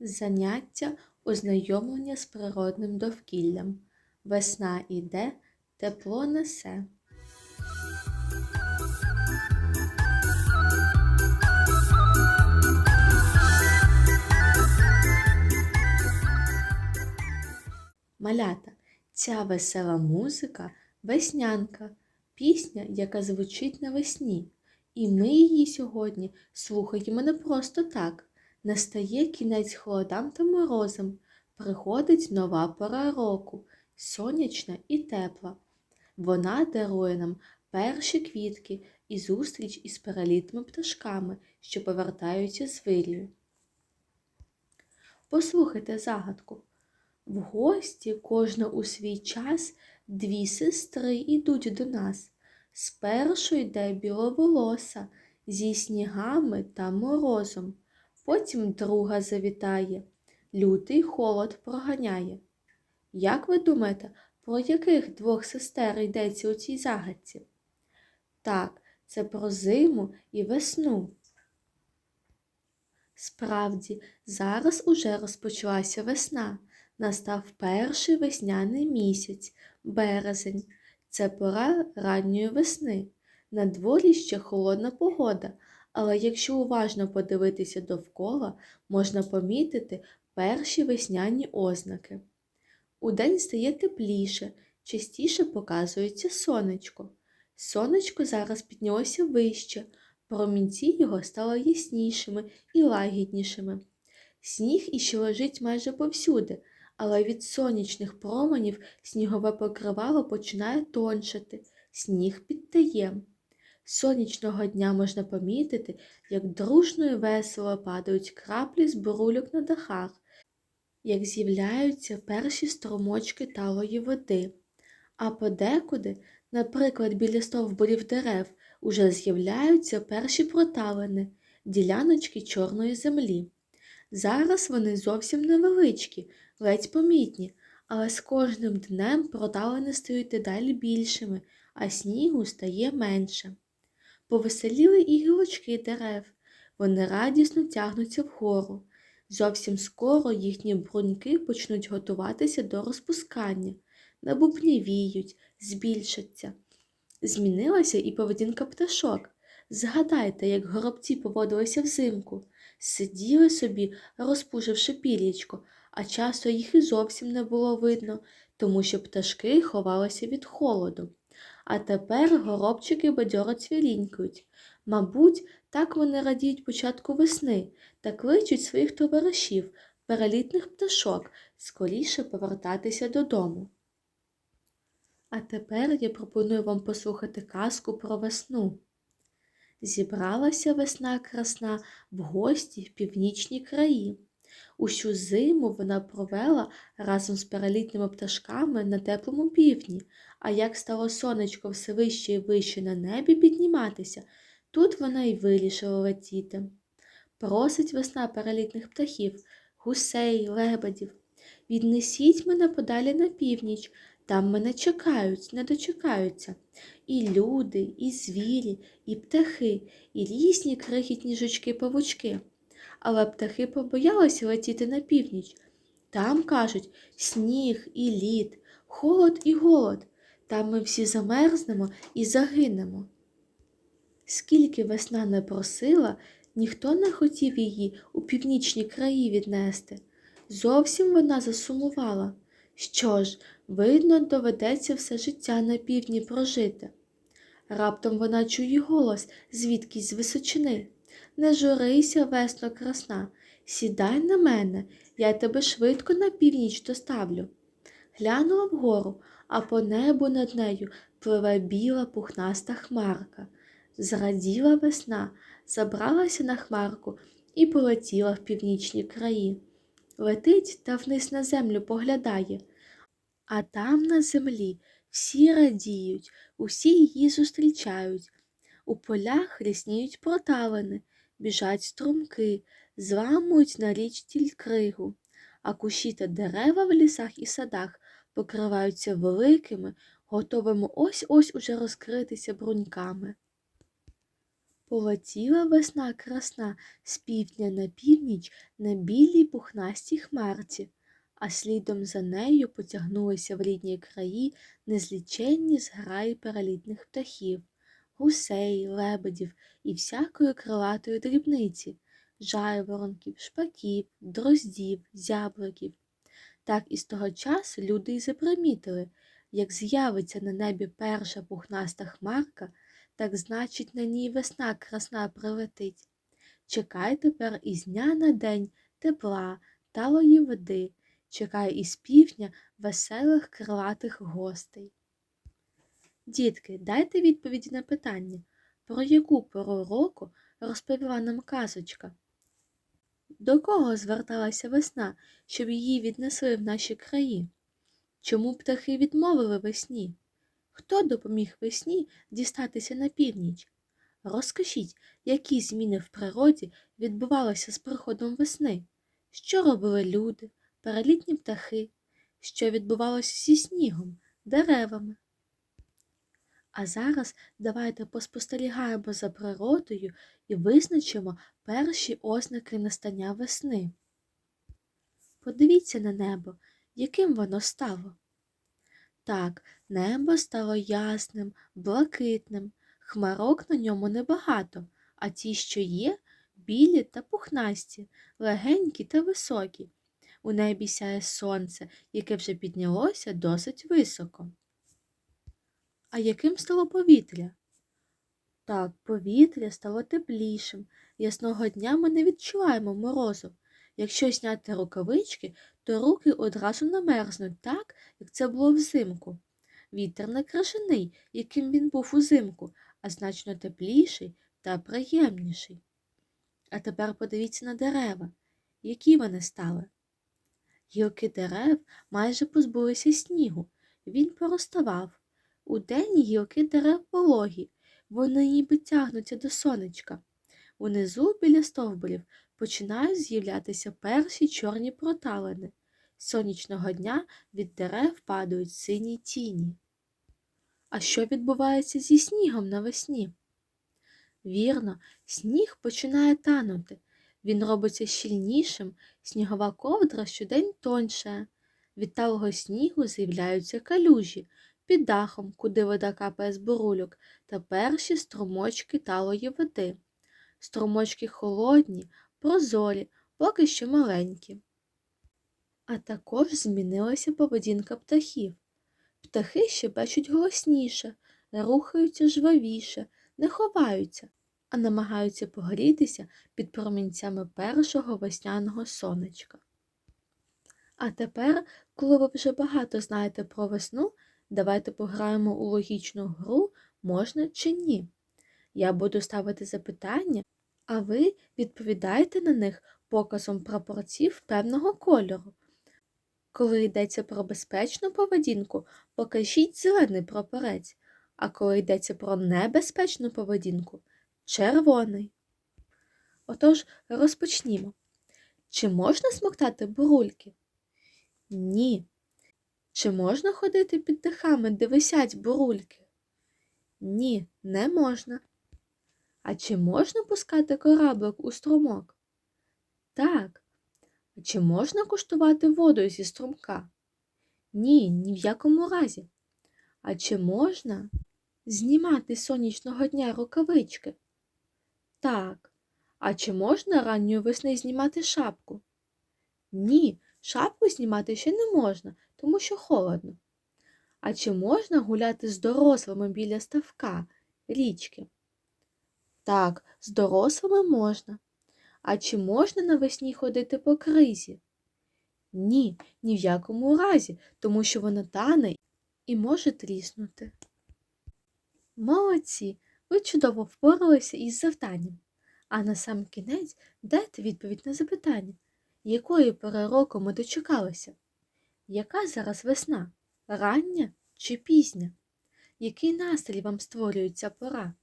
Заняття ознайомлення з природним довкіллям. Весна іде, тепло несе. Малята, ця весела музика веснянка, пісня, яка звучить навесні. І ми її сьогодні слухаємо не просто так. Настає кінець холодам та морозам, приходить нова пора року, сонячна і тепла. Вона дарує нам перші квітки і зустріч із перелітними пташками, що повертаються з вирію. Послухайте загадку. В гості кожна у свій час дві сестри йдуть до нас. Спершу йде біловолоса зі снігами та морозом, потім друга завітає, лютий холод проганяє. Як ви думаєте, про яких двох сестер йдеться у цій загадці? Так, це про зиму і весну. Справді, зараз уже розпочалася весна. Настав перший весняний місяць, березень. Це пора ранньої весни. На дворі ще холодна погода, але якщо уважно подивитися довкола, можна помітити перші весняні ознаки. Удень стає тепліше, частіше показується сонечко. Сонечко зараз піднялося вище, промінці його стали яснішими і лагіднішими. Сніг іще лежить майже повсюди, але від сонячних променів снігове покривало починає тоншати, сніг підтає. Сонячного дня можна помітити, як дружно і весело падають краплі з бурульок на дахах, як з'являються перші струмочки талої води, а подекуди, наприклад, біля стовбурів дерев, уже з'являються перші проталини, діляночки чорної землі. Зараз вони зовсім невеличкі, ледь помітні, але з кожним днем проталини стають дедалі більшими, а снігу стає менше. Повеселіли і гілочки дерев, вони радісно тягнуться вгору. Зовсім скоро їхні бруньки почнуть готуватися до розпускання, набубнівіють, збільшаться. Змінилася і поведінка пташок. Згадайте, як горобці поводилися взимку, сиділи собі, розпушивши пір'ячко, а часто їх і зовсім не було видно, тому що пташки ховалися від холоду. А тепер горобчики бадьоро цвірінькають. Мабуть, так вони радіють початку весни та кличуть своїх товаришів, перелітних пташок, скоріше повертатися додому. А тепер я пропоную вам послухати казку про весну. Зібралася весна красна в гості в північні краї. Усю зиму вона провела разом з перелітними пташками на теплому півдні, а як стало сонечко все вище і вище на небі підніматися, тут вона й вирішила летіти. Просить весна перелітних птахів, гусей, лебедів. Віднесіть мене подалі на північ, там мене чекають, не дочекаються. І люди, і звірі, і птахи, і різні крихітні жучки-павучки. Але птахи побоялися летіти на північ. Там, кажуть, сніг і лід, холод і голод. Там ми всі замерзнемо і загинемо. Скільки весна не просила, ніхто не хотів її у північні краї віднести. Зовсім вона засумувала. Що ж, видно, доведеться все життя на півдні прожити. Раптом вона чує голос звідкись з височини. Не журися, весно красна, сідай на мене, я тебе швидко на північ доставлю. Глянула вгору, а по небу над нею пливе біла пухнаста хмарка. Зраділа весна, забралася на хмарку і полетіла в північні краї. Летить та вниз на землю поглядає, а там на землі всі радіють, усі її зустрічають. У полях рісніють проталини, біжать струмки, зламують на річці кригу, а кущі та дерева в лісах і садах покриваються великими, готовими ось ось уже розкритися бруньками. Полетіла весна красна з півдня на північ на білій пухнастій хмарці, а слідом за нею потягнулися в рідні краї незліченні зграї перелітних птахів, гусей, лебедів і всякої крилатої дрібниці, жайворонків, шпаків, дроздів, зябликів. Так і з того часу люди й запримітили, як з'явиться на небі перша пухнаста хмарка, так значить на ній весна красна прилетить. Чекай тепер із дня на день тепла, талої води, чекай із півдня веселих крилатих гостей. Дітки, дайте відповіді на питання, про яку пору року розповіла нам казочка. До кого зверталася весна, щоб її віднесли в наші краї? Чому птахи відмовили весні? Хто допоміг весні дістатися на північ? Розкажіть, які зміни в природі відбувалися з приходом весни? Що робили люди, перелітні птахи? Що відбувалося зі снігом, деревами? А зараз давайте поспостерігаємо за природою і визначимо перші ознаки настання весни. Подивіться на небо, яким воно стало. Так, небо стало ясним, блакитним, хмарок на ньому небагато, а ті, що є, білі та пухнасті, легенькі та високі. У небі сяє сонце, яке вже піднялося досить високо. А яким стало повітря? Так, повітря стало теплішим. Ясного дня ми не відчуваємо морозу. Якщо зняти рукавички, то руки одразу намерзнуть так, як це було взимку. Вітер не крижаний, яким він був узимку, а значно тепліший та приємніший. А тепер подивіться на дерева, які вони стали. Гілки дерев майже позбулися снігу, він пороставав. Удень гілки дерев вологі, вони ніби тягнуться до сонечка. Унизу біля стовбурів починають з'являтися перші чорні проталини. Сонячного дня від дерев падають сині тіні. А що відбувається зі снігом навесні? Вірно, сніг починає танути. Він робиться щільнішим, снігова ковдра щодень тоньше. Від талого снігу з'являються калюжі під дахом, куди вода капає з бурульок, та перші струмочки талої води. Струмочки холодні, прозорі, поки що маленькі. А також змінилася поведінка птахів. Птахи щебечуть голосніше, рухаються жвавіше, не ховаються, а намагаються погрітися під промінцями першого весняного сонечка. А тепер, коли ви вже багато знаєте про весну, давайте пограємо у логічну гру можна чи ні. Я буду ставити запитання, а ви відповідаєте на них показом прапорців певного кольору. Коли йдеться про безпечну поведінку, покажіть зелений прапорець, а коли йдеться про небезпечну поведінку червоний. Отож, розпочнімо. Чи можна смоктати бурульки? Ні. Чи можна ходити під дахами, де висять бурульки? Ні, не можна. А чи можна пускати кораблик у струмок? Так. А чи можна куштувати воду зі струмка? Ні, ні в якому разі. А чи можна знімати сонячного дня рукавички? Так. А чи можна ранньої весни знімати шапку? Ні, шапку знімати ще не можна, тому що холодно. А чи можна гуляти з дорослими біля ставка, річки? Так, з дорослими можна. А чи можна навесні ходити по кризі? Ні, ні в якому разі, тому що вона тане і може тріснути. Молодці, ви чудово впоралися із завданням. А на сам кінець дайте відповідь на запитання, якої пори року ми дочекалися? Яка зараз весна? Рання чи пізня? Який настрій вам створюється пора?